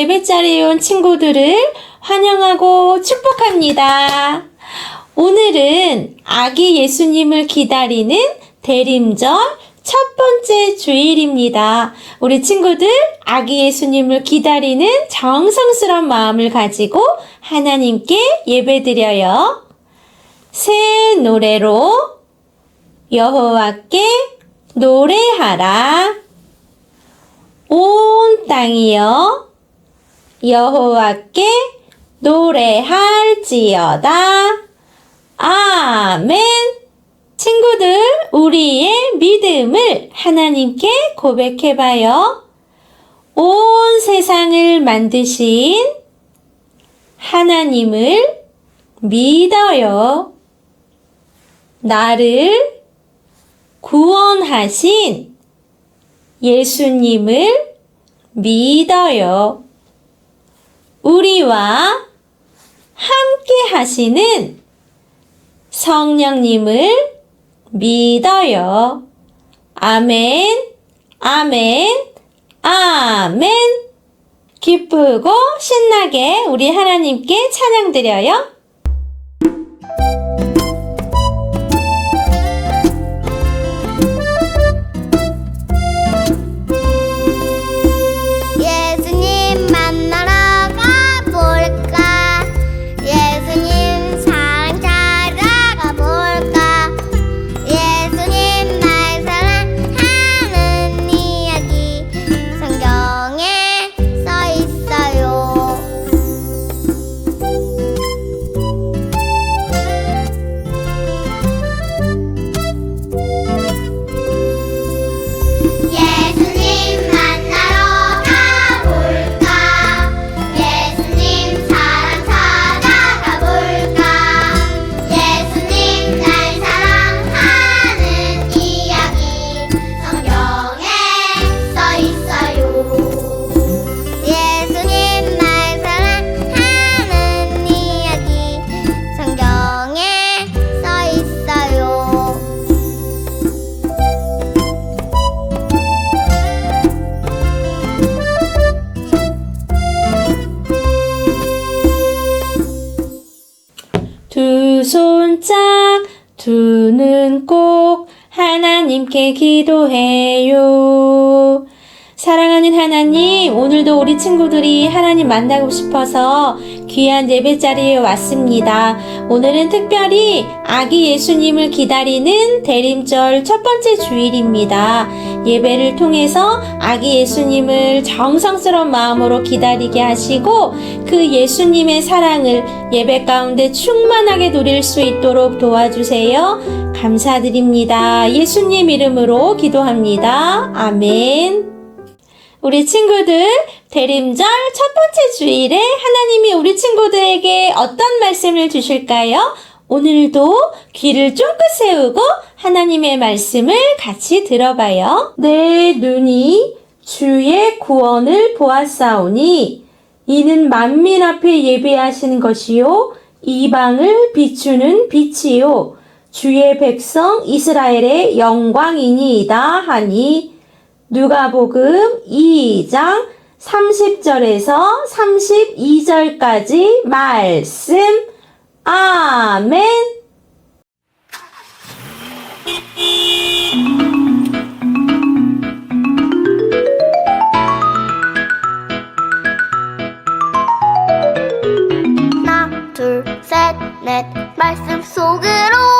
예배 자리에 온 친구들을 환영하고 축복합니다. 오늘은 아기 예수님을 기다리는 대림절 첫 번째 주일입니다. 우리 친구들 아기 예수님을 기다리는 정성스러운 마음을 가지고 하나님께 예배드려요. 새 노래로 여호와께 노래하라. 온 땅이여 여호와께 노래할지어다. 아멘. 친구들, 우리의 믿음을 하나님께 고백해봐요. 온 세상을 만드신 하나님을 믿어요. 나를 구원하신 예수님을 믿어요. 우리와 함께 하시는 성령님을 믿어요. 아멘, 아멘, 아멘. 기쁘고 신나게 우리 하나님께 찬양드려요. 손짝, 두 눈 꼭 하나님께 기도해요. 사랑하는 하나님, 오늘도 우리 친구들이 하나님 만나고 싶어서 귀한 예배 자리에 왔습니다. 오늘은 특별히 아기 예수님을 기다리는 대림절 첫 번째 주일입니다. 예배를 통해서 아기 예수님을 정성스러운 마음으로 기다리게 하시고 그 예수님의 사랑을 예배 가운데 충만하게 누릴 수 있도록 도와주세요. 감사드립니다. 예수님 이름으로 기도합니다. 아멘. 우리 친구들, 대림절 첫 번째 주일에 하나님이 우리 친구들에게 어떤 말씀을 주실까요? 오늘도 귀를 쫑긋 세우고 하나님의 말씀을 같이 들어봐요. 내 눈이 주의 구원을 보았사오니 이는 만민 앞에 예배하신 것이요 이방을 비추는 빛이요 주의 백성 이스라엘의 영광이니이다 하니 누가복음 2장 30절에서 32절까지 말씀. 아멘. 하나 둘 셋 넷. 말씀 속으로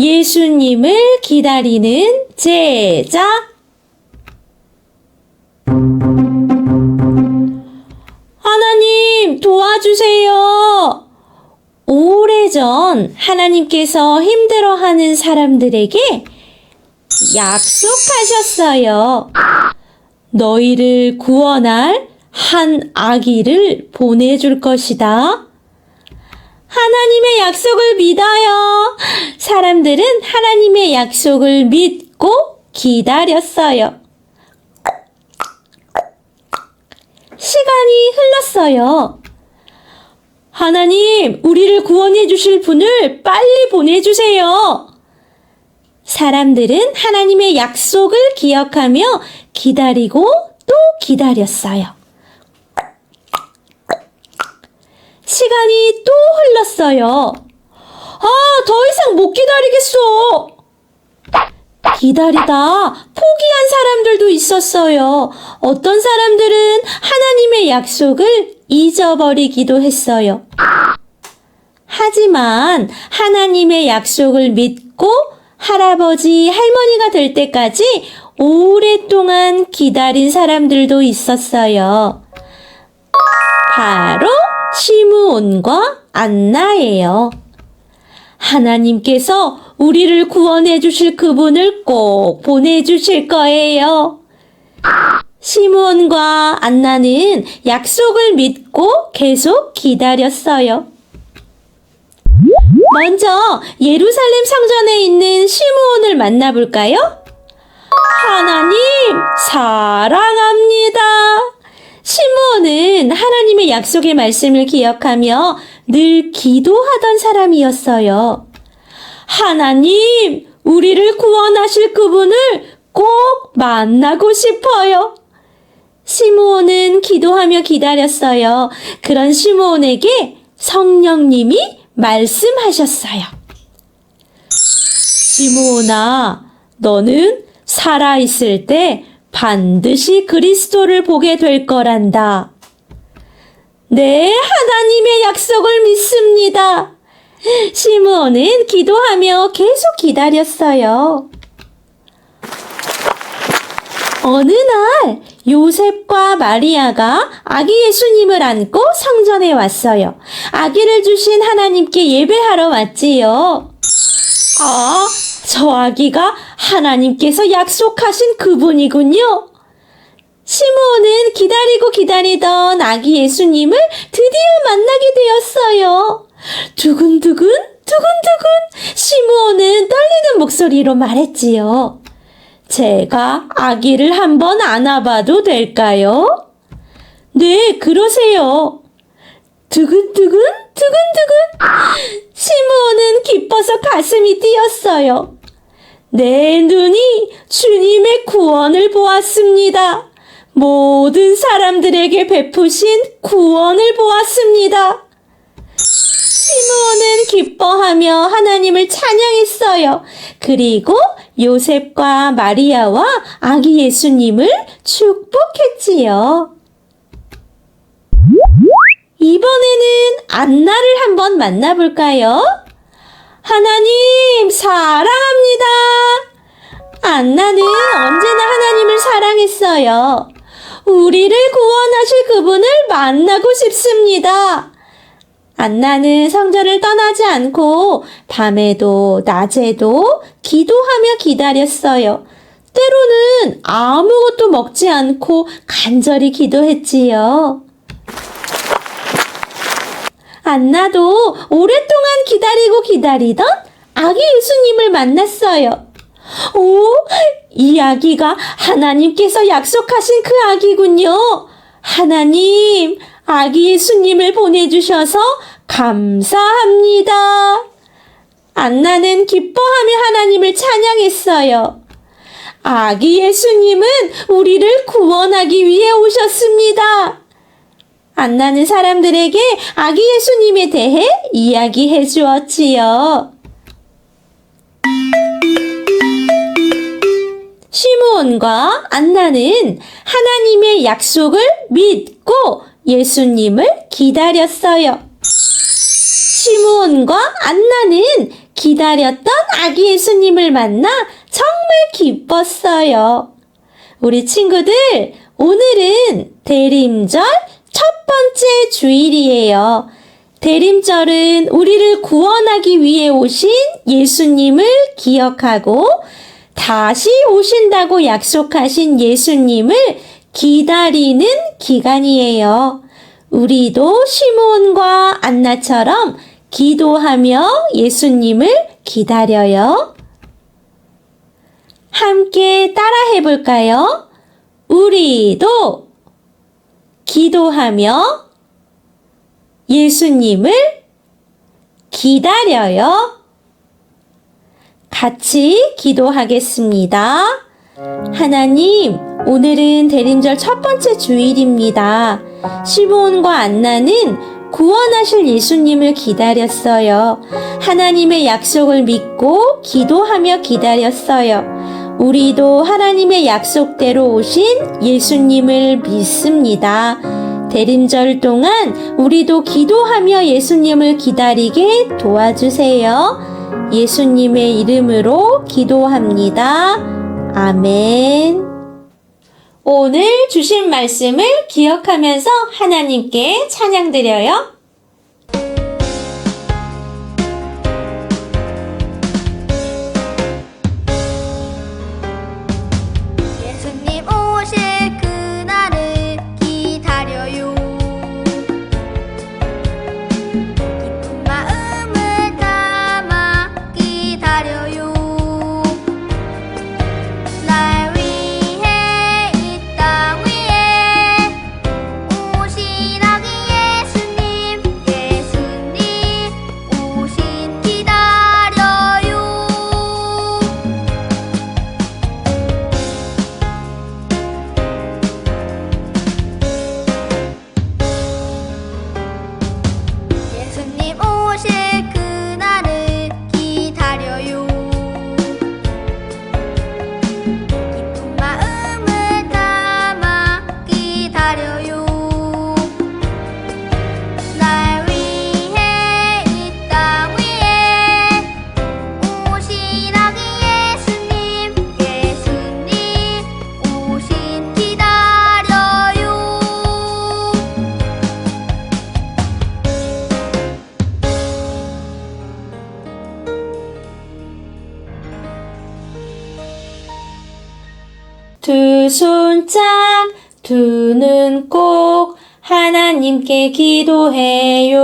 예수님을 기다리는 제자. 하나님, 도와주세요. 오래전 하나님께서 힘들어하는 사람들에게 약속하셨어요. 너희를 구원할 한 아기를 보내줄 것이다. 하나님의 약속을 믿어요. 사람들은 하나님의 약속을 믿고 기다렸어요. 시간이 흘렀어요. 하나님, 우리를 구원해 주실 분을 빨리 보내주세요. 사람들은 하나님의 약속을 기억하며 기다리고 또 기다렸어요. 시간이 또 흘렀어요. 아, 더 이상 못 기다리겠어. 기다리다 포기한 사람들도 있었어요. 어떤 사람들은 하나님의 약속을 잊어버리기도 했어요. 하지만 하나님의 약속을 믿고 할아버지, 할머니가 될 때까지 오랫동안 기다린 사람들도 있었어요. 바로 시므온과 안나예요. 하나님께서 우리를 구원해 주실 그분을 꼭 보내주실 거예요. 시므온과 안나는 약속을 믿고 계속 기다렸어요. 먼저 예루살렘 성전에 있는 시므온을 만나볼까요? 하나님 사랑합니다. 시므온은 하나님의 약속의 말씀을 기억하며 늘 기도하던 사람이었어요. 하나님, 우리를 구원하실 그분을 꼭 만나고 싶어요. 시므온은 기도하며 기다렸어요. 그런 시므온에게 성령님이 말씀하셨어요. 시므온아, 너는 살아있을 때 반드시 그리스도를 보게 될 거란다. 네, 하나님의 약속을 믿습니다. 시므온은 기도하며 계속 기다렸어요. 어느 날 요셉과 마리아가 아기 예수님을 안고 성전에 왔어요. 아기를 주신 하나님께 예배하러 왔지요. 아, 저 아기가 하나님께서 약속하신 그분이군요. 시므온은 기다리고 기다리던 아기 예수님을 드디어 만나게 되었어요. 두근두근, 두근두근, 시므온은 떨리는 목소리로 말했지요. 제가 아기를 한번 안아봐도 될까요? 네, 그러세요. 두근두근, 두근두근. 시므온은 기뻐서 가슴이 뛰었어요. 내 눈이 주님의 구원을 보았습니다. 모든 사람들에게 베푸신 구원을 보았습니다. 시므온은 기뻐하며 하나님을 찬양했어요. 그리고 요셉과 마리아와 아기 예수님을 축복했지요. 이번에는 안나를 한번 만나볼까요? 하나님, 사랑합니다. 안나는 언제나 하나님을 사랑했어요. 우리를 구원하실 그분을 만나고 싶습니다. 안나는 성전을 떠나지 않고 밤에도 낮에도 기도하며 기다렸어요. 때로는 아무것도 먹지 않고 간절히 기도했지요. 안나도 오랫동안 기다리고 기다리던 아기 예수님을 만났어요. 오, 이 아기가 하나님께서 약속하신 그 아기군요. 하나님, 아기 예수님을 보내주셔서 감사합니다. 안나는 기뻐하며 하나님을 찬양했어요. 아기 예수님은 우리를 구원하기 위해 오셨습니다. 안나는 사람들에게 아기 예수님에 대해 이야기해 주었지요. 시므온과 안나는 하나님의 약속을 믿고 예수님을 기다렸어요. 시므온과 안나는 기다렸던 아기 예수님을 만나 정말 기뻤어요. 우리 친구들, 오늘은 대림절 첫 번째 주일이에요. 대림절은 우리를 구원하기 위해 오신 예수님을 기억하고 다시 오신다고 약속하신 예수님을 기다리는 기간이에요. 우리도 시몬과 안나처럼 기도하며 예수님을 기다려요. 함께 따라해 볼까요? 우리도 기도하며 예수님을 기다려요. 같이 기도하겠습니다. 하나님, 오늘은 대림절 첫 번째 주일입니다. 시몬과 안나는 구원하실 예수님을 기다렸어요. 하나님의 약속을 믿고 기도하며 기다렸어요. 우리도 하나님의 약속대로 오신 예수님을 믿습니다. 대림절 동안 우리도 기도하며 예수님을 기다리게 도와주세요. 예수님의 이름으로 기도합니다. 아멘. 오늘 주신 말씀을 기억하면서 하나님께 찬양드려요. 손짝, 두 눈 꼭 하나님께 기도해요.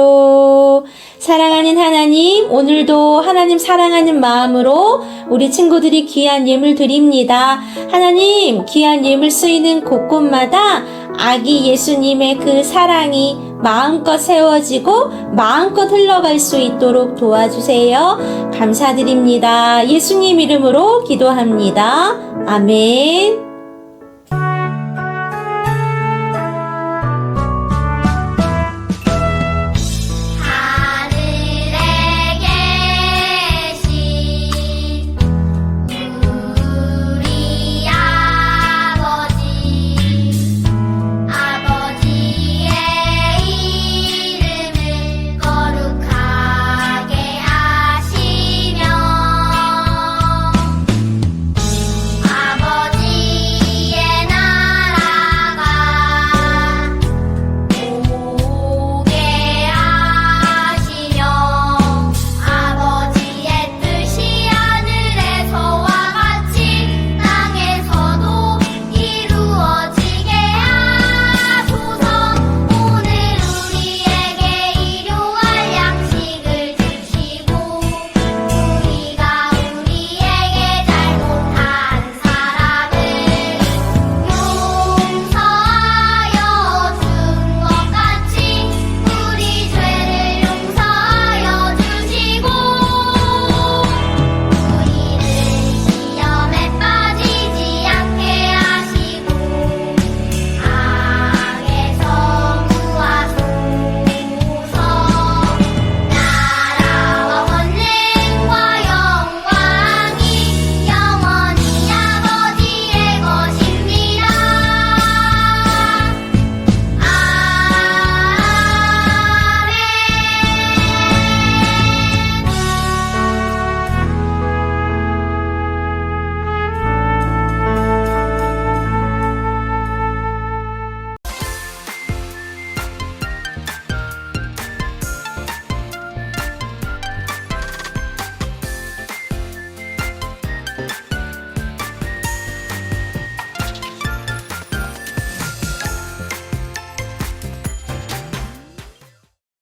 사랑하는 하나님, 오늘도 하나님 사랑하는 마음으로 우리 친구들이 귀한 예물 드립니다. 하나님, 귀한 예물 쓰이는 곳곳마다 아기 예수님의 그 사랑이 마음껏 세워지고 마음껏 흘러갈 수 있도록 도와주세요. 감사드립니다. 예수님 이름으로 기도합니다. 아멘.